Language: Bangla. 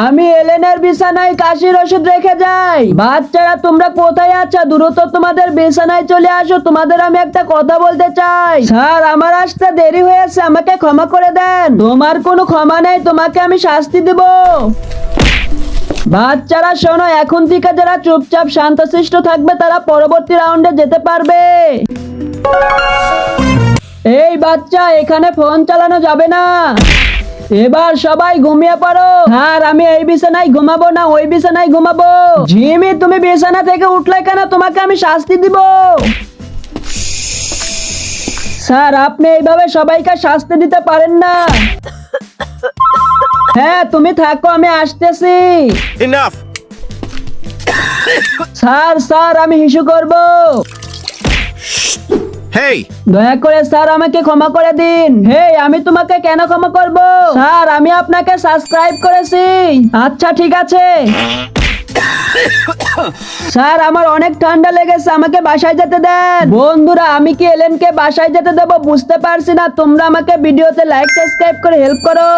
আমি এলেনের বিছানায় কাশির ওষুধ রেখে যাই। বাচ্চারা, তোমরা কোথায় আছো? দ্রুত তোমাদের বিছানায় চলে আসো। তোমাদের আমি একটা কথা বলতে চাই। স্যার, আমার আসতে দেরি হয়েছে। আমাকে ক্ষমা করে দেন। তোমার কোনো ক্ষমা নেই। তোমাকে আমি শাস্তি দেব। বাচ্চারা, শোনো, এখন থেকে যারা চুপচাপ শান্তশিষ্ট থাকবে, তারা পরবর্তী রাউন্ডে যেতে পারবে। এই বাচ্চা, এখানে ফোন চালানো যাবে না। এবার সবাই ঘুমিয়ে পড়ো। আর আমি এই বিছানায় ঘুমাবো না ওই বিছানায় ঘুমাবো। জিমি তুমি বিছানা থেকে উঠলে কেন? তোমাকে আমি শাস্তি দিব। স্যার আপনি এইভাবে সবাইকে শাস্তি দিতে পারেন না। হ্যাঁ তুমি থাকো আমি আসতেছি। Enough! স্যার স্যার আমি হিসু করব। Hey! দয়া করে স্যার আমাকে ক্ষমা করে দিন। হে আমি তোমাকে কেন ক্ষমা করব? স্যার আমি আপনাকে সাবস্ক্রাইব করেছি। আচ্ছা ঠিক আছে। স্যার আমার অনেক ঠান্ডা লেগেছে আমাকে বাসায় যেতে দেন। বন্ধুরা আমি কি এলেনকে বাসায় যেতে দেবো বুঝতে পারছি না। তোমরা আমাকে ভিডিওতে লাইক সাবস্ক্রাইব করে হেল্প করো।